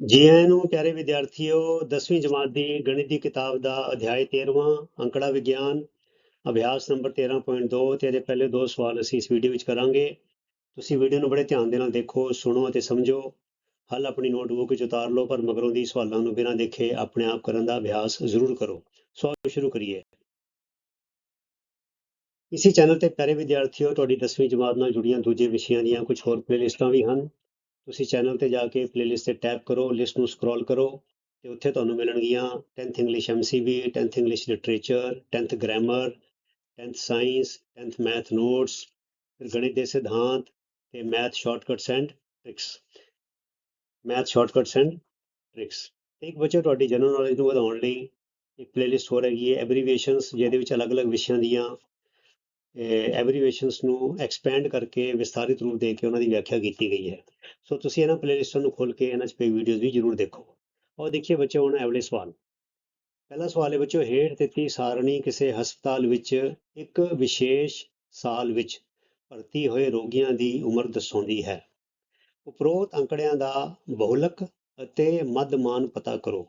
ਜੀ ਆਇਆਂ ਨੂੰ ਪਿਆਰੇ ਵਿਦਿਆਰਥੀਓ 10ਵੀਂ ਜਮਾਤ ਦੀ ਗਣਿਤ ਦੀ ਕਿਤਾਬ ਦਾ ਅਧਿਆਇ 13ਵਾਂ ਅੰਕੜਾ ਵਿਗਿਆਨ, ਅਭਿਆਸ ਨੰਬਰ 13.2 ਤੇ ਇਹਦੇ ਪਹਿਲੇ ਦੋ ਸਵਾਲ ਅਸੀਂ ਇਸ ਵੀਡੀਓ ਵਿੱਚ ਕਰਾਂਗੇ। ਤੁਸੀਂ ਵੀਡੀਓ ਨੂੰ ਬੜੇ ਧਿਆਨ ਦੇ ਨਾਲ ਦੇਖੋ, ਸੁਣੋ ਅਤੇ ਸਮਝੋ। ਹੱਲ ਆਪਣੀ ਨੋਟਬੁੱਕ ਵਿੱਚ ਉਤਾਰ ਲਓ, ਪਰ ਮਗਰੋਂ ਦੀ ਸਵਾਲਾਂ ਨੂੰ ਬਿਨਾਂ ਦੇਖੇ ਆਪਣੇ ਆਪ ਕਰਨ ਦਾ ਅਭਿਆਸ ਜ਼ਰੂਰ ਕਰੋ। ਸੋ ਸ਼ੁਰੂ ਕਰੀਏ। ਇਸੇ ਚੈਨਲ ਤੇ ਪਿਆਰੇ ਵਿਦਿਆਰਥੀਓ, ਤੁਹਾਡੀ 10ਵੀਂ ਜਮਾਤ ਨਾਲ ਜੁੜੀਆਂ ਦੂਜੇ ਵਿਸ਼ਿਆਂ ਦੀਆਂ ਕੁਝ ਹੋਰ ਪਲੇਲਿਸਟਾਂ ਵੀ ਹਨ। ਤੁਸੀਂ ਚੈਨਲ ਤੇ ਜਾ ਕੇ ਪਲੇਲਿਸਟ ਤੇ ਟੈਪ ਕਰੋ ਲਿਸਟ ਨੂੰ ਸਕਰੋਲ ਕਰੋ ਤੇ ਉੱਥੇ ਤੁਹਾਨੂੰ ਮਿਲਣਗੀਆਂ 10th English MCV 10th English literature 10th grammar 10th science 10th math notes ਫਿਰ ਗਣਿਤ ਦੇ ਸਿਧਾਂਤ ਤੇ math shortcuts and tricks math shortcuts and tricks ਇੱਕ ਬੱਚੇ ਤੁਹਾਡੀ ਜਨਰਲ ਨੌਲੇਜ ਨੂੰ ਵਧਾਉਣ ਲਈ ਇੱਕ ਪਲੇਲਿਸਟ ਹੋ ਰਹੀ ਹੈ ਐਬਰੀਵੇਸ਼ਨਸ ਜਿਹਦੇ ਵਿੱਚ ਅਲੱਗ-ਅਲੱਗ ਵਿਸ਼ਿਆਂ ਦੀਆਂ ਐਬਰੀਵੇਸ਼ਨਸ ਨੂੰ ਐਕਸਪੈਂਡ ਕਰਕੇ ਵਿਸਥਾਰਿਤ ਰੂਪ ਦੇ ਕੇ ਉਹਨਾਂ ਦੀ ਵਿਆਖਿਆ ਕੀਤੀ ਗਈ ਹੈ। ਸੋ ਤੁਸੀਂ ਇਹਨਾਂ ਪਲੇਲਿਸਟਾਂ ਨੂੰ ਖੋਲ ਕੇ ਇਹਨਾਂ 'ਚ ਪਈ ਵੀਡੀਓਜ਼ ਵੀ ਜ਼ਰੂਰ ਦੇਖੋ। ਔਰ ਦੇਖੀਏ ਬੱਚੇ ਹੁਣ ਅਗਲੇ ਸਵਾਲ। ਪਹਿਲਾ ਸਵਾਲ ਹੈ ਬੱਚੋ ਹੇਠ ਦਿੱਤੀ ਸਾਰਣੀ ਕਿਸੇ ਹਸਪਤਾਲ ਵਿੱਚ ਇੱਕ ਵਿਸ਼ੇਸ਼ ਸਾਲ ਵਿੱਚ ਭਰਤੀ ਹੋਏ ਰੋਗੀਆਂ ਦੀ ਉਮਰ ਦਰਸਾਉਂਦੀ ਹੈ। ਉਪਰੋਕਤ ਅੰਕੜਿਆਂ ਦਾ ਬਹੁਲਕ ਅਤੇ ਮੱਧਮਾਨ ਪਤਾ ਕਰੋ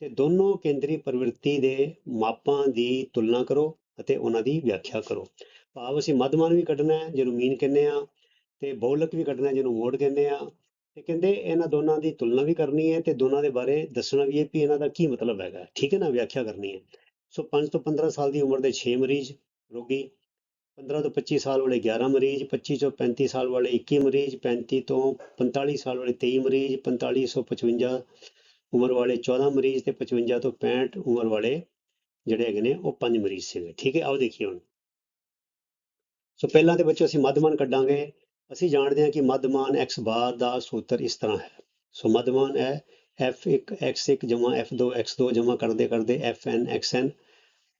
ਤੇ ਦੋਨੋਂ ਕੇਂਦਰੀ ਪ੍ਰਵਿਰਤੀ ਦੇ ਮਾਪਾਂ ਦੀ ਤੁਲਨਾ ਕਰੋ ਅਤੇ ਉਹਨਾਂ ਦੀ ਵਿਆਖਿਆ ਕਰੋ। ਭਾਵ ਅਸੀਂ ਮੱਧਮਾਨ ਵੀ ਕੱਢਣਾ ਹੈ, ਜਿਹਨੂੰ ਮੀਨ ਕਹਿੰਦੇ ਆ ਤੇ ਬਹੁਲਕ ਵੀ ਕੱਢਣਾ ਜਿਹਨੂੰ ਮੋਡ ਕਹਿੰਦੇ ਆ ਤੇ ਕਹਿੰਦੇ ਇਹਨਾਂ ਦੋਨਾਂ ਦੀ ਤੁਲਨਾ ਵੀ ਕਰਨੀ ਹੈ ਤੇ ਦੋਨਾਂ ਦੇ ਬਾਰੇ ਦੱਸਣਾ ਵੀ ਹੈ ਕਿ ਇਹਨਾਂ ਦਾ ਕੀ ਮਤਲਬ ਹੈਗਾ ਠੀਕ ਹੈ ਨਾ, ਵਿਆਖਿਆ ਕਰਨੀ ਹੈ। ਸੋ 5 ਤੋਂ 15 ਸਾਲ ਦੀ ਉਮਰ ਦੇ 6 ਮਰੀਜ਼ ਰੋਗੀ 15 ਤੋਂ 25 ਸਾਲ ਵਾਲੇ 11 ਮਰੀਜ਼ 25 ਤੋਂ 35 ਸਾਲ ਵਾਲੇ 21 ਮਰੀਜ਼ 35 ਤੋਂ 45 ਸਾਲ ਵਾਲੇ 23 ਮਰੀਜ਼ 45 ਤੋਂ 55 ਉਮਰ ਵਾਲੇ 14 ਮਰੀਜ਼ ਤੇ 55 ਤੋਂ 65 ਉਮਰ ਵਾਲੇ ਜਿਹੜੇ ਹੈਗੇ ਨੇ ਉਹ ਪੰਜ ਮਰੀਜ਼ ਸੀਗੇ। ਠੀਕ ਹੈ, ਆਓ ਦੇਖੀਏ ਹੁਣ। ਸੋ ਪਹਿਲਾਂ ਤੇ ਬੱਚੋ ਅਸੀਂ ਮੱਧਮਾਨ ਕੱਢਾਂਗੇ। ਅਸੀਂ ਜਾਣਦੇ ਹਾਂ ਕਿ ਮੱਧਮਾਨ x ਬਾਰ ਦਾ ਸੂਤਰ ਇਸ ਤਰ੍ਹਾਂ ਹੈ। ਸੋ ਮੱਧਮਾਨ ਹੈ f1 x1 ਜਮਾ f2 x2 ਜਮਾ ਕਰਦੇ ਕਰਦੇ fn xn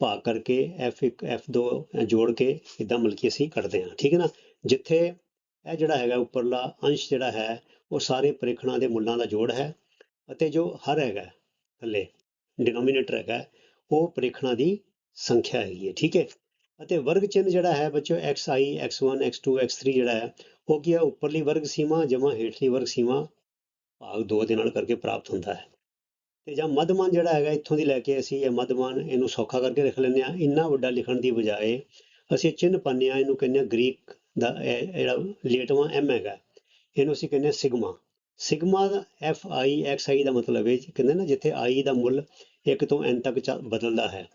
ਭਾਗ ਕਰਕੇ f1 f2 ਜੋੜ ਕੇ ਇਦਾਂ ਮਲਕੀ ਅਸੀਂ ਕੱਢਦੇ ਹਾਂ। ਠੀਕ ਹੈ ਨਾ? ਜਿੱਥੇ ਇਹ ਜਿਹੜਾ ਹੈਗਾ ਉੱਪਰਲਾ ਅੰਸ਼ ਜਿਹੜਾ ਹੈ, ਉਹ ਸਾਰੇ ਪ੍ਰੀਖਣਾਂ ਦੇ ਮੁੱਲਾਂ ਦਾ ਜੋੜ ਹੈ ਅਤੇ ਜੋ ਹਰ ਹੈਗਾ ਥੱਲੇ ਡਿਨੋਮੀਨੇਟਰ ਹੈਗਾ, ਉਹ ਪ੍ਰੀਖਣਾਂ ਦੀ ਸੰਖਿਆ ਹੈਗੀ ਹੈ। ਠੀਕ ਹੈ? ਅਤੇ ਵਰਗ ਚਿੰਨ੍ਹ ਜਿਹੜਾ ਹੈ ਬੱਚੋ xi x1 x2 x3 ਜਿਹੜਾ ਹੈ, ਉਹ ਕੀ ਹੈ? ਉੱਪਰਲੀ ਵਰਗ ਸੀਮਾ ਜਮਾ ਹੇਠਲੀ ਵਰਗ ਸੀਮਾ ਭਾਗ 2 ਦੇ ਨਾਲ ਕਰਕੇ ਪ੍ਰਾਪਤ ਹੁੰਦਾ ਹੈ। ਤੇ ਜਾਂ ਮੱਧਮਾਨ ਜਿਹੜਾ ਹੈਗਾ, ਇੱਥੋਂ ਦੀ ਲੈ ਕੇ ਅਸੀਂ ਇਹ ਮੱਧਮਾਨ ਇਹਨੂੰ ਸੌਖਾ ਕਰਕੇ ਰੱਖ ਲੈਂਦੇ ਆ ਇੰਨਾ ਵੱਡਾ ਲਿਖਣ ਦੀ ਬਜਾਏ ਅਸੀਂ ਚਿੰਨ੍ਹ ਪਾਉਂਦੇ ਆ ਇਹਨੂੰ ਕਹਿੰਦੇ ਆ ਗ੍ਰੀਕ ਦਾ ਇਹ ਜਿਹੜਾ ਲੇਟਵਾਂ ਐਮ ਹੈਗਾ, ਇਹਨੂੰ ਅਸੀਂ ਕਹਿੰਦੇ ਆ ਸਿਗਮਾ। ਸਿਗਮਾ ਦਾ ਐਫ ਆਈ ਐਕਸ ਆਈ ਦਾ ਮਤਲਬ ਹੈ ਕਹਿੰਦੇ ਨਾ ਜਿੱਥੇ ਆਈ ਦਾ ਮੁੱਲ 1 ਤੋਂ n ਤੱਕ ਚ- ਬਦਲਦਾ ਹੈ।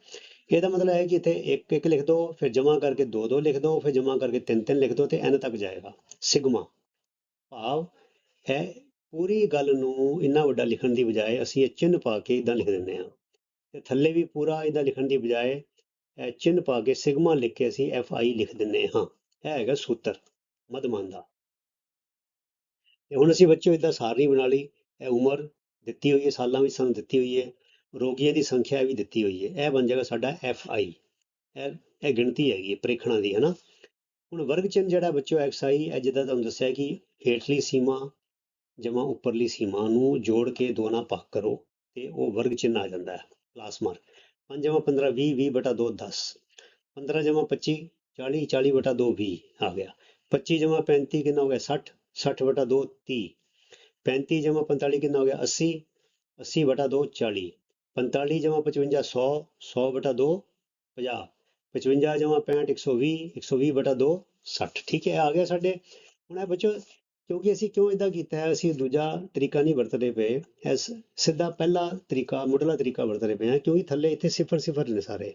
ਇਹਦਾ ਮਤਲਬ ਹੈ ਕਿ ਇੱਥੇ ਇੱਕ ਇੱਕ ਲਿਖ ਦਿਓ ਫਿਰ ਜਮਾ ਕਰਕੇ ਦੋ ਦੋ ਲਿਖ ਦਿਓ ਫਿਰ ਜਮਾ ਕਰਕੇ ਤਿੰਨ ਤਿੰਨ ਲਿਖ ਦਿਓ ਤੇ n ਤੱਕ ਜਾਏਗਾ। ਸਿਗਮਾ। ਭਾਵ ਹੈ ਪੂਰੀ ਗੱਲ ਨੂੰ ਇੰਨਾ ਵੱਡਾ ਲਿਖਣ ਦੀ ਬਜਾਏ ਅਸੀਂ ਇਹ ਚਿੰਨ੍ਹ ਪਾ ਕੇ ਇਦਾਂ ਲਿਖ ਦਿੰਦੇ ਹਾਂ। ਤੇ ਥੱਲੇ ਵੀ ਪੂਰਾ ਇਹਦਾ ਲਿਖਣ ਦੀ ਬਜਾਏ ਇਹ ਚਿੰਨ੍ਹ ਪਾ ਕੇ ਸਿਗਮਾ ਲਿਖ ਕੇ ਅਸੀਂ ਐਫ ਆਈ ਲਿਖ ਦਿੰਦੇ ਹਾਂ। ਇਹ ਹੈਗਾ ਸੂਤਰ ਮੱਧਮਾਨ ਦਾ। ਤੇ ਹੁਣ ਅਸੀਂ ਬੱਚਿਓ ਇਦਾਂ ਸਾਰਨੀ ਬਣਾ ਲਈ। ਇਹ ਉਮਰ ਦਿੱਤੀ ਹੋਈ ਹੈ, ਸਾਲਾਂ ਵਿੱਚ ਸਾਨੂੰ ਦਿੱਤੀ ਹੋਈ ਹੈ। ਰੋਗੀਆਂ ਦੀ ਸੰਖਿਆ ਵੀ ਦਿੱਤੀ ਹੋਈ ਹੈ। ਇਹ ਬਣ ਜਾਏਗਾ ਸਾਡਾ ਐਫ ਆਈ ਇਹ ਇਹ ਗਿਣਤੀ ਹੈਗੀ ਹੈ ਪ੍ਰੇਖਣਾਂ ਦੀ, ਹਨਾ? ਹੁਣ ਵਰਗ ਚਿੰਨ੍ਹ ਜਿਹੜਾ ਬੱਚਿਓ ਐਕਸ ਆਈ ਇਹ ਜਿੱਦਾਂ ਤੁਹਾਨੂੰ ਦੱਸਿਆ ਕਿ ਹੇਠਲੀ ਸੀਮਾ ਜਮਾ ਉੱਪਰਲੀ ਸੀਮਾ ਨੂੰ ਜੋੜ ਕੇ ਦੋਨਾਂ ਭਾਗ ਕਰੋ ਤੇ ਉਹ ਵਰਗ ਚਿੰਨ੍ਹ ਆ ਜਾਂਦਾ ਹੈ ਕਲਾਸ ਮਾਰਕ 5 ਜਮਾ 15 20 20 ਬਟਾ 2 10 15 ਜਮਾ 25 40 40 ਬਟਾ 2 20 ਆ ਗਿਆ। 25 ਜਮਾ 35 ਕਿੰਨਾ ਹੋ ਗਿਆ? 60 60 ਬਟਾ 2 30 35 ਜਮਾ 45 ਕਿੰਨਾ ਹੋ ਗਿਆ? 80 80 ਬਟਾ 2 40 45 ਜਮਾ 55 100 100 ਬਟਾ 2 50 55 ਜਮਾ 65 120 120 ਬਟਾ 2 60 ਠੀਕ ਹੈ ਆ ਗਿਆ ਸਾਡੇ। ਹੁਣ ਇਹ ਬੱਚੋ, ਕਿਉਂਕਿ ਅਸੀਂ ਕਿਉਂ ਇਦਾਂ ਕੀਤਾ ਹੈ, ਅਸੀਂ ਦੂਜਾ ਤਰੀਕਾ ਨਹੀਂ ਵਰਤਦੇ ਪਏ। ਐਸ ਸਿੱਧਾ ਪਹਿਲਾ ਤਰੀਕਾ, ਮੁੱਢਲਾ ਤਰੀਕਾ ਵਰਤਦੇ ਪਏ ਹਾਂ, ਕਿਉਂਕਿ ਥੱਲੇ ਇੱਥੇ ਸਿਫਰ ਸਿਫਰ ਨੇ ਸਾਰੇ।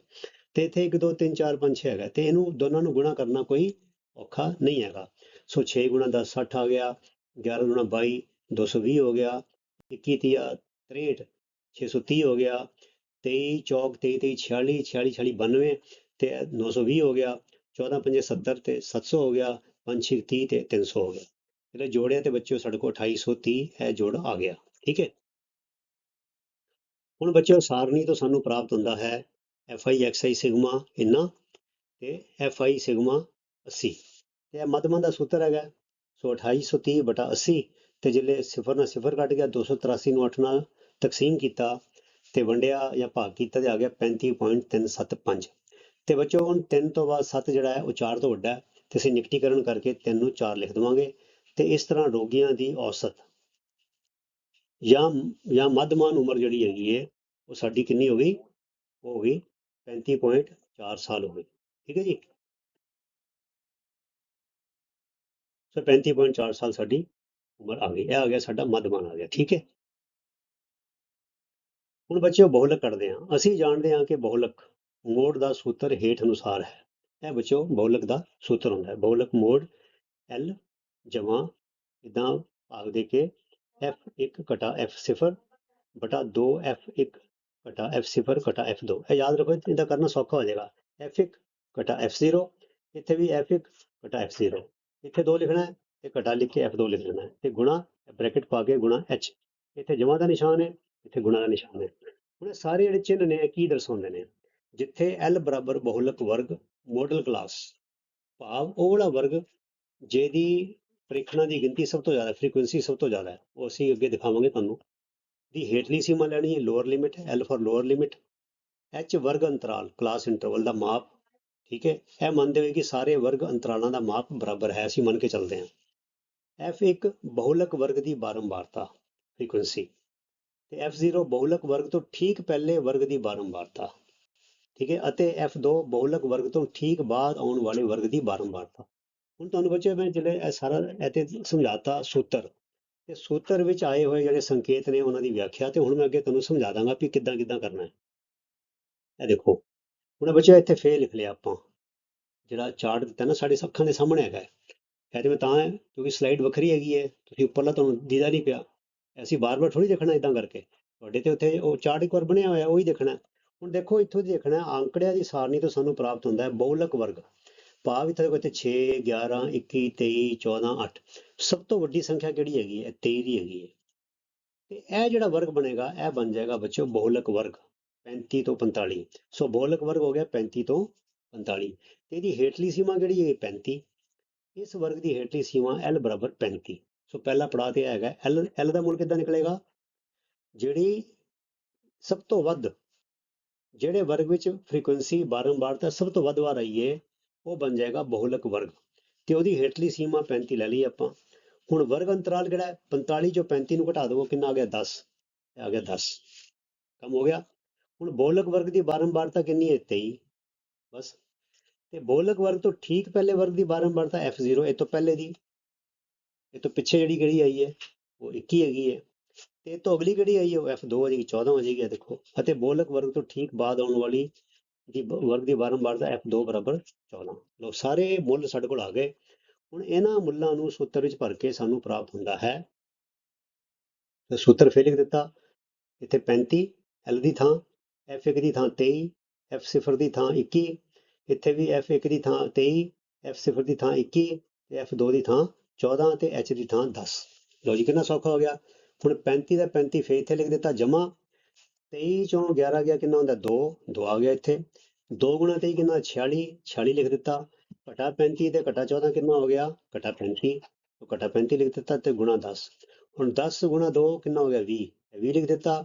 ਤੇ ਇੱਥੇ 1 2 3 4 5 6 ਹੈਗਾ। ਤੇ ਇਹਨੂੰ ਦੋਨਾਂ ਨੂੰ ਗੁਣਾ ਕਰਨਾ ਕੋਈ ਔਖਾ ਨਹੀਂ ਹੈਗਾ। ਸੋ 6 ਗੁਣਾ 10 60 ਆ ਗਿਆ। 11 ਗੁਣਾ 22 220 ਹੋ ਗਿਆ। 21 ਤੀਆ 63 630 ਹੋ ਗਿਆ 23 ਚੌਕ 23 23 46 46 46 92 ਤੇ 920 ਹੋ ਗਿਆ 14 ਪੰਜੇ 70 ਤੇ 700 ਹੋ ਗਿਆ 5 6 30 ਤੇ 300 ਹੋ ਗਿਆ। ਜਿਹੜੇ ਜੋੜਿਆ ਤੇ ਬੱਚਿਓ ਸਾਡੇ ਕੋਲ 2830 ਇਹ ਜੋੜ ਆ ਗਿਆ, ਠੀਕ ਹੈ? ਹੁਣ ਬੱਚਿਓ ਸਾਰਣੀ ਤੋਂ ਸਾਨੂੰ ਪ੍ਰਾਪਤ ਹੁੰਦਾ ਹੈ F I X I sigma ਇੰਨਾ ਤੇ ਐਫ ਆਈ ਸਿਗਮਾ 80 ਤੇ ਇਹ ਮੱਧਮਾਨ ਦਾ ਸੂਤਰ ਹੈਗਾ, ਸੋ 2830 ਬਟਾ 80 ਤੇ ਜਿਹੜੇ ਸਿਫਰ ਨਾਲ ਸਿਫਰ ਕੱਟ ਗਿਆ 283 ਨੂੰ 8 ਨਾਲ ਤਕਸੀਮ ਕੀਤਾ ਤੇ ਵੰਡਿਆ ਜਾਂ ਭਾਗ ਕੀਤਾ ਤੇ ਆ ਗਿਆ 35.375 ਤੇ ਬੱਚੋ, ਹੁਣ 3 ਤੋਂ ਬਾਅਦ 7 ਜਿਹੜਾ ਹੈ, ਉਹ 4 ਤੋਂ ਵੱਡਾ ਹੈ ਤੇ ਅਸੀਂ ਨਿਕਟੀਕਰਨ ਕਰਕੇ 3 ਨੂੰ 4 ਲਿਖ ਦੇਵਾਂਗੇ ਤੇ ਇਸ ਤਰ੍ਹਾਂ ਰੋਗੀਆਂ ਦੀ ਔਸਤ ਜਾਂ ਜਾਂ ਮੱਧਮਾਨ ਉਮਰ ਜਿਹੜੀ ਹੈਗੀ ਹੈ ਉਹ ਸਾਡੀ ਕਿੰਨੀ ਹੋ ਗਈ? ਉਹ ਹੋ ਗਈ 35.4 ਸਾਲ ਹੋ ਗਏ। ਠੀਕ ਹੈ ਜੀ? ਸੋ 35.4 ਸਾਲ ਸਾਡੀ ਉਮਰ ਆ ਗਈ। ਇਹ ਆ ਗਿਆ ਸਾਡਾ ਮੱਧਮਾਨ ਆ ਗਿਆ। ਠੀਕ ਹੈ? ਹੁਣ ਬੱਚਿਓ ਬਹੁਲਕ ਕੱਢਦੇ ਹਾਂ ਅਸੀਂ ਜਾਣਦੇ ਹਾਂ ਕਿ ਬਹੁਲਕ ਮੋੜ ਦਾ ਸੂਤਰ ਹੇਠ ਅਨੁਸਾਰ ਹੈ। ਇਹ ਬੱਚਿਓ ਬਹੁਲਕ ਦਾ ਸੂਤਰ ਹੁੰਦਾ ਹੈ। ਬਹੁਲਕ ਮੋੜ L ਜਮਾ ਇਦਾਂ ਭਾਗ ਦੇ ਕੇ f1 ਘਟਾ f0 ਬਟਾ 2 f1 ਘਟਾ f0 ਘਟਾ f2 ਇਹ ਯਾਦ ਰੱਖੋ, ਇਹਦਾ ਕਰਨਾ ਸੌਖਾ ਹੋ ਜਾਏਗਾ। F1 ਘਟਾ f0 ਇੱਥੇ ਵੀ f1 ਘਟਾ f0 ਇੱਥੇ 2 ਲਿਖਣਾ ਹੈ ਤੇ ਘਟਾ ਲਿਖ ਕੇ f2 ਲਿਖ ਦੇਣਾ ਹੈ। ਤੇ ਗੁਣਾ ਬ੍ਰੈਕਟ ਪਾ ਕੇ ਗੁਣਾ h ਇੱਥੇ ਜਮਾ ਦਾ ਨਿਸ਼ਾਨ ਹੈ। ਇੱਥੇ ਗੁਣਾ ਦਾ ਨਿਸ਼ਾਨ ਹੈ। ਹੁਣ ਇਹ ਸਾਰੇ ਜਿਹੜੇ ਚਿੰਨ੍ਹ ਨੇ, ਇਹ ਕੀ ਦਰਸਾਉਂਦੇ ਨੇ? ਜਿੱਥੇ L ਬਰਾਬਰ ਬਹੁਲਕ ਵਰਗ ਮੋਡਲ ਕਲਾਸ ਭਾਵ ਉਹ ਵਾਲਾ ਵਰਗ ਜਿਹਦੀ ਪ੍ਰੀਖਣਾ ਦੀ ਗਿਣਤੀ ਸਭ ਤੋਂ ਜ਼ਿਆਦਾ ਫ੍ਰੀਕੁਐਂਸੀ ਸਭ ਤੋਂ ਜ਼ਿਆਦਾ ਹੈ, ਉਹ ਅਸੀਂ ਅੱਗੇ ਦਿਖਾਵਾਂਗੇ ਤੁਹਾਨੂੰ। ਦੀ ਹੇਠਲੀ ਸੀਮਾ ਲੈਣੀ ਹੈ lower limit L for lower limit H ਵਰਗ ਅੰਤਰਾਲ ਕਲਾਸ ਇੰਟਰਵਲ ਦਾ ਮਾਪ, ਠੀਕ ਹੈ? ਇਹ ਮੰਨਦੇ ਹੋਏ ਕਿ ਸਾਰੇ ਵਰਗ ਅੰਤਰਾਲਾਂ ਦਾ ਮਾਪ ਬਰਾਬਰ ਹੈ, ਅਸੀਂ ਮੰਨ ਕੇ ਚੱਲਦੇ ਹਾਂ। F1 ਬਹੁਲਕ ਵਰਗ ਦੀ ਬਾਰੰਬਾਰਤਾ ਫ੍ਰੀਕੁਐਂਸੀ ਤੇ F0 ਬਹੁਲਕ ਵਰਗ ਤੋਂ ਠੀਕ ਪਹਿਲੇ ਵਰਗ ਦੀ ਬਾਰੰਬਾਰਤਾ। ਠੀਕ ਹੈ? ਅਤੇ F2 ਬਹੁਲਕ ਵਰਗ ਤੋਂ ਠੀਕ ਬਾਅਦ ਆਉਣ ਵਾਲੇ ਵਰਗ ਦੀ ਬਾਰੰਬਾਰਤਾ। ਹੁਣ ਤੁਹਾਨੂੰ ਬੱਚੇ ਮੈਂ ਜਿਹੜੇ ਇਹ ਸਾਰਾ ਇੱਥੇ ਸਮਝਾਤਾ ਸੂਤਰ। ਤੇ ਸੂਤਰ ਵਿੱਚ ਆਏ ਹੋਏ ਜਿਹੜੇ ਸੰਕੇਤ ਨੇ ਉਹਨਾਂ ਦੀ ਵਿਆਖਿਆ ਤੇ ਹੁਣ ਮੈਂ ਅੱਗੇ ਤੁਹਾਨੂੰ ਸਮਝਾ ਦਾਂਗਾ ਕਿ ਕਿੱਦਾਂ ਕਿੱਦਾਂ ਕਰਨਾ ਹੈ। ਇਹ ਦੇਖੋ, ਹੁਣ ਬੱਚੇ ਇੱਥੇ ਫੇਰ ਲਿਖ ਲਿਆ ਆਪਾਂ। ਜਿਹੜਾ ਚਾਰਟ ਦਿੱਤਾ ਨਾ ਸਾਡੇ ਅੱਖਾਂ ਦੇ ਸਾਹਮਣੇ ਹੈਗਾ। ਹੈ ਤੇ ਮੈਂ ਤਾਂ ਕਿਉਂਕਿ ਸਲਾਈਡ ਵੱਖਰੀ ਹੈਗੀ ਹੈ, ਤੁਸੀਂ ਉੱਪਰਲਾ ਤੁਹਾਨੂੰ ਦੀਦਾ ਨਹੀਂ ਪਿਆ। ਅਸੀਂ ਬਾਰ-ਬਾਰ ਥੋੜੀ ਦੇਖਣਾ ਇਦਾਂ ਕਰਕੇ। ਤੁਹਾਡੇ ਤੇ ਉੱਥੇ ਉਹ ਚਾਰਟ ਇੱਕ ਵਾਰ ਬਣਿਆ ਹੋਇਆ, ਉਹੀ ਦੇਖਣਾ। ਹੁਣ ਦੇਖੋ, ਇੱਥੋਂ ਦੀ ਦੇਖਣਾ, ਅੰਕੜਿਆਂ ਦੀ ਸਾਰਣੀ ਤੋਂ ਸਾਨੂੰ ਪ੍ਰਾਪਤ ਹੁੰਦਾ ਹੈ ਬਹੁਲਕ ਵਰਗ। ਭਾਵ ਇੱਥੇ ਦੇਖੋ, ਇੱਥੇ 6 11 21 23 14 8 ਸਭ ਤੋਂ ਵੱਡੀ ਸੰਖਿਆ ਕਿਹੜੀ ਹੈਗੀ ਹੈ? 23 ਦੀ ਹੈਗੀ ਹੈ। ਤੇ ਇਹ ਜਿਹੜਾ ਵਰਗ ਬਣੇਗਾ, ਇਹ ਬਣ ਜਾਏਗਾ ਬੱਚਿਓ ਬਹੁਲਕ ਵਰਗ 35 ਤੋਂ 45 ਸੋ ਬਹੁਲਕ ਵਰਗ ਹੋ ਗਿਆ 35 ਤੋਂ 45 ਤੇ ਇਹਦੀ ਹੇਠਲੀ ਸੀਮਾ ਕਿਹੜੀ ਹੈ 35 ਇਸ ਵਰਗ ਦੀ ਹੇਠਲੀ ਸੀਮਾ L ਬਰਾਬਰ 35 ਸੋ ਪਹਿਲਾ ਪੜਾਅ ਤੇ ਹੈਗਾ L L ਦਾ ਮੁੱਲ ਕਿੱਦਾਂ ਨਿਕਲੇਗਾ? ਜਿਹੜੀ ਸਭ ਤੋਂ ਵੱਧ, ਜਿਹੜੇ ਵਰਗ ਵਿੱਚ ਫ੍ਰੀਕੁਐਂਸੀ ਬਾਰੰਬਾਰਤਾ ਸਭ ਤੋਂ ਵੱਧ ਵਾਰ ਆਈ ਹੈ ਉਹ ਬਣ ਜਾਏਗਾ ਬਹੁਲਕ ਵਰਗ। ਤੇ ਉਹਦੀ ਹੇਠਲੀ ਸੀਮਾ 35 ਲੈ ਲਈ ਆਪਾਂ। ਹੁਣ ਵਰਗ ਅੰਤਰਾਲ ਕਿਹੜਾ ਹੈ? 45 ਚੋਂ 35 ਨੂੰ ਘਟਾ ਦਵੋ, ਕਿੰਨਾ ਆ ਗਿਆ? 10 ਆ ਗਿਆ 10 ਕੰਮ ਹੋ ਗਿਆ। ਹੁਣ ਬਹੁਲਕ ਵਰਗ ਦੀ ਬਾਰੰਬਾਰਤਾ ਕਿੰਨੀ ਹੈ? 23 ਬਸ। ਤੇ ਬਹੁਲਕ ਵਰਗ ਤੋਂ ਠੀਕ ਪਹਿਲੇ ਵਰਗ ਦੀ ਬਾਰੰਬਾਰਤਾ f0 ਇਹ ਤੋਂ ਪਹਿਲੇ ਦੀ। ਇਹ ਤੋਂ ਪਿੱਛੇ ਜਿਹੜੀ ਕਿਹੜੀ ਆਈ ਹੈ, ਉਹ 21 ਹੈਗੀ ਹੈ। ਤੇ ਇਹ ਤੋਂ ਅਗਲੀ ਕਿਹੜੀ ਆਈ ਹੈ, ਉਹ f2 ਹੋ ਜਾਏਗੀ 14 ਹੋ ਜਾਏਗੀ ਇਹ ਦੇਖੋ। ਅਤੇ ਬੋਲਕ ਵਰਗ ਤੋਂ ਠੀਕ ਬਾਅਦ ਆਉਣ ਵਾਲੀ ਦੀ ਬ- ਵਰਗ ਦੀ ਬਾਰੰਬਾਰਤਾ f2 ਬਰਾਬਰ 14 ਲੋ ਸਾਰੇ ਮੁੱਲ ਸਾਡੇ ਕੋਲ ਆ ਗਏ। ਹੁਣ ਇਹਨਾਂ ਮੁੱਲਾਂ ਨੂੰ ਸੂਤਰ ਵਿੱਚ ਭਰ ਕੇ ਸਾਨੂੰ ਪ੍ਰਾਪਤ ਹੁੰਦਾ ਹੈ। ਤੇ ਸੂਤਰ ਫਿਰ ਲਿਖ ਦਿੱਤਾ। ਇੱਥੇ 35 L ਦੀ ਥਾਂ F1 ਦੀ ਥਾਂ 23 F0 ਦੀ ਥਾਂ 21 ਇੱਥੇ ਵੀ F1 ਦੀ ਥਾਂ 23 F0 ਦੀ ਥਾਂ 21 ਤੇ F2 ਦੀ ਥਾਂ 14 ਤੇ H ਦੀ ਥਾਂ 10 ਲਓ ਜੀ, ਕਿੰਨਾ ਸੌਖਾ ਹੋ ਗਿਆ। ਹੁਣ 35 ਦਾ 35 ਫੇਰ ਇੱਥੇ ਲਿਖ ਦਿੱਤਾ ਜਮਾ 23 ਚੋਂ 11 ਗਿਆ ਕਿੰਨਾ ਹੁੰਦਾ? 2 2 ਆ ਗਿਆ ਇੱਥੇ। 2 ਗੁਣਾ 23 ਕਿੰਨਾ? 46 46 ਲਿਖ ਦਿੱਤਾ। ਘਟਾ 35 ਤੇ ਘਟਾ 14 ਕਿੰਨਾ ਹੋ ਗਿਆ? ਘਟਾ 35 ਤੋਂ ਘਟਾ 35 ਲਿਖ ਦਿੱਤਾ ਤੇ ਗੁਣਾ 10 ਹੁਣ 10 ਗੁਣਾ 2 ਕਿੰਨਾ ਹੋ ਗਿਆ? 20 ਇਹ 20 ਲਿਖ ਦਿੱਤਾ।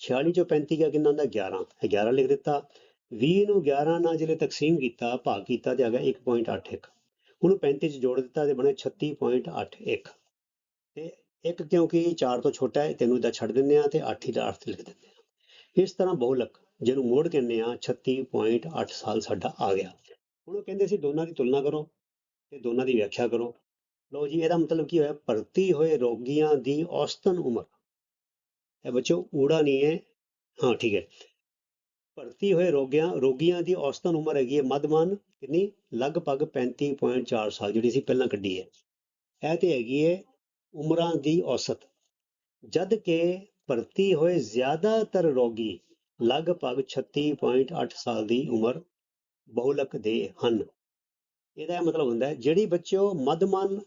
46 ਚੋਂ 35 ਗਿਆ ਕਿੰਨਾ ਹੁੰਦਾ? 11 ਇਹ 11 ਲਿਖ ਦਿੱਤਾ। 20 ਨੂੰ 11 ਨਾਲ ਜਿਹੜੇ ਤਕਸੀਮ ਕੀਤਾ, ਭਾਗ ਕੀਤਾ ਤੇ ਆ ਗਿਆ 1.81 ਉਹਨੂੰ 35 ਚ ਜੋੜ ਦਿੱਤਾ ਤੇ ਬਣੇ 36.81 ਤੇ ਇੱਕ ਕਿਉਂਕਿ 4 ਤੋਂ ਛੋਟਾ ਹੈ, ਤੈਨੂੰ ਇਹਦਾ ਛੱਡ ਦਿੰਦੇ ਆ ਤੇ 8 ਹੀ ਦਾ ਅਰਥ ਲਿਖ ਦਿੰਦੇ ਆ ਇਸ ਤਰ੍ਹਾਂ ਬਹੁਲਕ, ਜਿਹਨੂੰ ਮੋੜ ਕਹਿੰਦੇ ਆ 36.8 ਸਾਲ ਸਾਡਾ ਆ ਗਿਆ। ਹੁਣ ਉਹ ਕਹਿੰਦੇ ਸੀ ਦੋਨਾਂ ਦੀ ਤੁਲਨਾ ਕਰੋ ਤੇ ਦੋਨਾਂ ਦੀ ਵਿਆਖਿਆ ਕਰੋ। ਲਓ ਜੀ, ਇਹਦਾ ਮਤਲਬ ਕੀ ਹੋਇਆ? ਭਰਤੀ ਹੋਏ ਰੋਗੀਆਂ ਦੀ ਔਸਤਨ ਉਮਰ। ਇਹ ਬੱਚੋ ਊੜਾ ਨਹੀਂ ਹੈ। ਹਾਂ, ਠੀਕ ਹੈ। ਭਰਤੀ ਹੋਏ ਰੋਗੀਆਂ ਰੋਗੀਆਂ ਦੀ ਔਸਤਨ ਉਮਰ ਹੈਗੀ ਹੈ ਮੱਧਮਾਨ ਕਿੰਨੀ? ਲਗਭਗ 35.4 ਸਾਲ ਜਿਹੜੀ ਸੀ ਪਹਿਲਾਂ ਕੱਢੀ ਹੈ। ਇਹ ਤੇ ਹੈਗੀ ਹੈ ਉਮਰਾਂ ਦੀ ਔਸਤ। ਜਦ ਕਿ ਭਰਤੀ ਹੋਏ ਜ਼ਿਆਦਾਤਰ ਰੋਗੀ ਲਗਭਗ 36.8 ਸਾਲ ਦੀ ਉਮਰ ਬਹੁਲਕ ਦੇ ਹਨ। ਇਹਦਾ ਇਹ ਮਤਲਬ ਹੁੰਦਾ ਹੈ, ਜਿਹੜੀ ਬੱਚਿਓ ਮੱਧਮਾਨ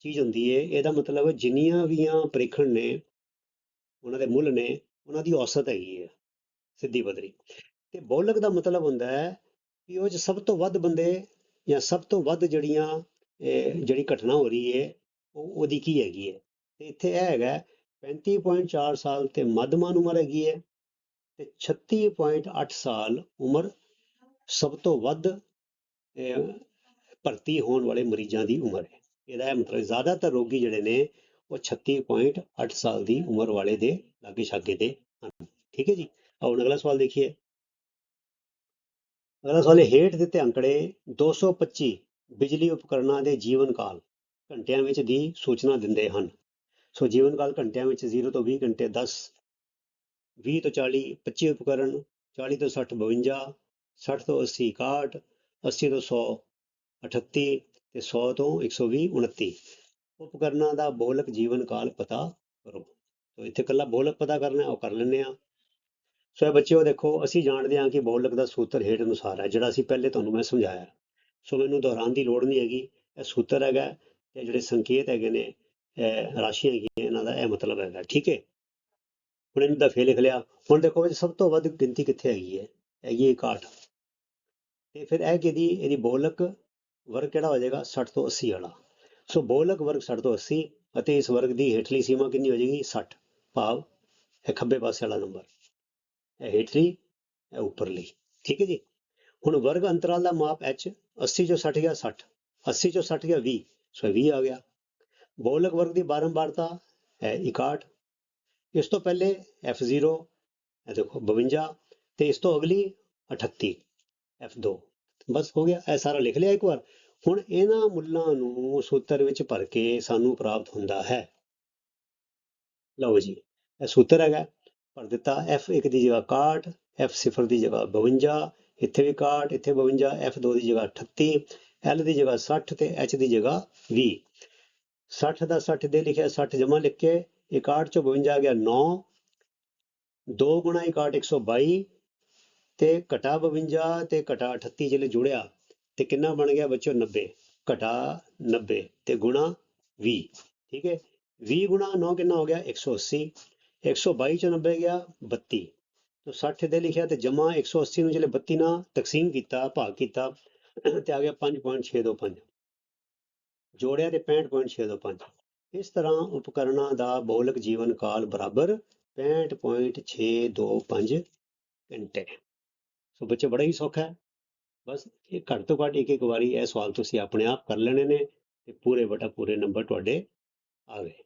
ਚੀਜ਼ ਹੁੰਦੀ ਹੈ, ਇਹਦਾ ਮਤਲਬ ਜਿੰਨੀਆਂ ਵੀਆਂ ਪ੍ਰੀਖਣ ਨੇ, ਉਹਨਾਂ ਦੇ ਮੁੱਲ ਨੇ, ਉਹਨਾਂ ਦੀ ਔਸਤ ਹੈਗੀ ਹੈ। ਸਿੱਧੀ ਬਦਰੀ ਤੇ ਬੋਲਕ ਦਾ ਮਤਲਬ ਹੁੰਦਾ ਹੈ ਕਿ ਉਹ 'ਚ ਸਭ ਤੋਂ ਵੱਧ ਬੰਦੇ ਜਾਂ ਸਭ ਤੋਂ ਵੱਧ ਜਿਹੜੀਆਂ, ਇਹ ਜਿਹੜੀ ਘਟਨਾ ਹੋ ਰਹੀ ਹੈ, ਉਹ ਉਹਦੀ ਕੀ ਹੈਗੀ ਹੈ? ਤੇ ਇੱਥੇ ਇਹ ਹੈਗਾ 35.4 ਸਾਲ ਤੇ ਮੱਧਮਾਨ ਉਮਰ ਹੈਗੀ ਹੈ ਤੇ 36.8 ਸਾਲ ਉਮਰ ਸਭ ਤੋਂ ਵੱਧ ਭਰਤੀ ਹੋਣ ਵਾਲੇ ਮਰੀਜ਼ਾਂ ਦੀ ਉਮਰ ਹੈ। ਇਹਦਾ ਇਹ ਮਤਲਬ ਜ਼ਿਆਦਾਤਰ ਰੋਗੀ ਜਿਹੜੇ ਨੇ, ਉਹ 36.8 ਸਾਲ ਦੀ ਉਮਰ ਵਾਲੇ ਦੇ ਲਾਗੇ ਛਾਗੇ ਦੇ ਹਨ। ਠੀਕ ਹੈ ਜੀ? ਆਓ ਹੁਣ ਅਗਲਾ ਸਵਾਲ ਦੇਖੀਏ ਅਗਲਾ ਸਵਾਲ ਹੈ ਹੇਠ ਦਿੱਤੇ ਅੰਕੜੇ 225 ਬਿਜਲੀ ਉਪਕਰਨਾਂ ਦੇ ਜੀਵਨ ਕਾਲ ਘੰਟਿਆਂ ਵਿੱਚ ਦੀ ਸੂਚਨਾ ਦਿੰਦੇ ਹਨ ਸੋ ਜੀਵਨ ਕਾਲ ਘੰਟਿਆਂ ਵਿੱਚ 0 ਤੋਂ 20 ਘੰਟੇ 10 20 ਤੋਂ 40 25 ਉਪਕਰਨ 40 ਤੋਂ 60 52 60 ਤੋਂ 80 61 80 ਤੋਂ 100 38 ਤੇ 100 ਤੋਂ 120 29 ਉਪਕਰਨਾਂ ਦਾ ਬੋਲਕ ਜੀਵਨ ਕਾਲ ਪਤਾ ਕਰੋ ਤੋ ਇੱਥੇ ਕੱਲਾ ਬੋਲਕ ਪਤਾ ਕਰਨਾ ਉਹ ਕਰ ਲੈਂਦੇ ਆ ਸੋ ਇਹ ਬੱਚਿਓ ਦੇਖੋ, ਅਸੀਂ ਜਾਣਦੇ ਹਾਂ ਕਿ ਬੋਲਕ ਦਾ ਸੂਤਰ ਹੇਠ ਅਨੁਸਾਰ ਹੈ, ਜਿਹੜਾ ਅਸੀਂ ਪਹਿਲੇ ਤੁਹਾਨੂੰ ਮੈਂ ਸਮਝਾਇਆ। ਸੋ ਮੈਨੂੰ ਦੁਹਰਾਉਣ ਦੀ ਲੋੜ ਨਹੀਂ ਹੈਗੀ, ਇਹ ਸੂਤਰ ਹੈਗਾ ਤੇ ਜਿਹੜੇ ਸੰਕੇਤ ਹੈਗੇ ਨੇ, ਇਹ ਰਾਸ਼ੀਆਂ ਹੈਗੀਆਂ, ਇਹਨਾਂ ਦਾ ਇਹ ਮਤਲਬ ਹੈਗਾ, ਠੀਕ ਹੈ? ਹੁਣ ਇਹਨੂੰ ਦਫੇ ਲਿਖ ਲਿਆ। ਹੁਣ ਦੇਖੋ ਵਿੱਚ ਸਭ ਤੋਂ ਵੱਧ ਗਿਣਤੀ ਕਿੱਥੇ ਹੈਗੀ ਹੈ? ਹੈਗੀ ਹੈ 61 ਤੇ ਫਿਰ ਇਹ ਕਿਹਦੀ ਇਹਦੀ ਬੋਲਕ ਵਰਗ ਕਿਹੜਾ ਹੋ ਜਾਏਗਾ? 60 ਤੋਂ 80 ਵਾਲਾ। ਸੋ ਬੋਲਕ ਵਰਗ 60 ਤੋਂ 80 ਅਤੇ ਇਸ ਵਰਗ ਦੀ ਹੇਠਲੀ ਸੀਮਾ ਕਿੰਨੀ ਹੋ ਜਾਏਗੀ? 60 ਭਾਵ ਇਹ ਖੱਬੇ ਪਾਸੇ ਵਾਲਾ ਨੰਬਰ। ਹੇਠਲੀ ਇਹ ਉੱਪਰਲੀ। ਠੀਕ ਹੈ ਜੀ? ਹੁਣ ਵਰਗ ਅੰਤਰਾਲ ਦਾ ਮਾਪ h 80 ਚੋਂ 60 ਗਿਆ 60 80 ਚੋਂ 60 ਗਿਆ 20 ਸੋ 20 ਆ ਗਿਆ। ਬੋਲਕ ਵਰਗ ਦੀ ਬਾਰੰਬਾਰਤਾ ਹੈ 61 ਇਸ ਤੋਂ ਪਹਿਲੇ f0 ਇਹ ਦੇਖੋ 52 ਤੇ ਇਸ ਤੋਂ ਅਗਲੀ 38 f2 ਬਸ ਹੋ ਗਿਆ, ਇਹ ਸਾਰਾ ਲਿਖ ਲਿਆ ਇੱਕ ਵਾਰ। ਹੁਣ ਇਹਨਾਂ ਮੁੱਲਾਂ ਨੂੰ ਸੂਤਰ ਵਿੱਚ ਭਰ ਕੇ ਸਾਨੂੰ ਪ੍ਰਾਪਤ ਹੁੰਦਾ ਹੈ। ਲਓ ਜੀ, ਇਹ ਸੂਤਰ ਹੈਗਾ। ਭਰ ਦਿੱਤਾ। F1 ਦੀ ਜਗ੍ਹਾ 61 f0 ਦੀ ਜਗ੍ਹਾ 52 ਇੱਥੇ ਵੀ 61 ਇੱਥੇ 52 f2 ਦੀ ਜਗ੍ਹਾ 38 l ਦੀ ਜਗ੍ਹਾ 60 ਤੇ h ਦੀ ਜਗ੍ਹਾ 20 60 ਦਾ 60 ਦੇ ਲਿਖਿਆ 60 ਜਮਾ ਲਿਖ ਕੇ 61 ਚੋਂ 52 ਆ ਗਿਆ 9 2 ਗੁਣਾ 61 122 ਤੇ ਘਟਾ 52 ਤੇ ਘਟਾ 38 ਜਿਹੜੇ ਜੁੜਿਆ, ਤੇ ਕਿੰਨਾ ਬਣ ਗਿਆ ਬੱਚੋ 90 ਘਟਾ 90 ਤੇ ਗੁਣਾ 20 ਠੀਕ ਹੈ? 20 ਗੁਣਾ 9 ਕਿੰਨਾ ਹੋ ਗਿਆ? 180 122 ਚੋਂ 90 ਗਿਆ 32 ਤੋਂ 60 ਦੇ ਲਿਖਿਆ ਤੇ ਜਮਾ 180 ਨੂੰ ਜਿਹੜੇ 32 ਨਾਲ ਤਕਸੀਮ ਕੀਤਾ, ਭਾਗ ਕੀਤਾ, ਤੇ ਆ ਗਿਆ 5.625 ਜੋੜਿਆ ਤੇ 65.625 ਇਸ ਤਰ੍ਹਾਂ ਉਪਕਰਣਾਂ ਦਾ ਬੋਲਕ ਜੀਵਨ ਕਾਲ ਬਰਾਬਰ 65.625 ਘੰਟੇ। ਸੋ ਬੱਚੇ, ਬੜਾ ਹੀ ਸੌਖਾ ਹੈ। ਬਸ ਇਹ ਘੱਟ ਤੋਂ ਘੱਟ ਇੱਕ ਇੱਕ ਵਾਰੀ ਇਹ ਸਵਾਲ ਤੁਸੀਂ ਆਪਣੇ ਆਪ ਕਰ ਲੈਣੇ ਨੇ ਤੇ ਪੂਰੇ ਬਟਾ ਪੂਰੇ ਨੰਬਰ ਤੁਹਾਡੇ ਆ ਗਏ।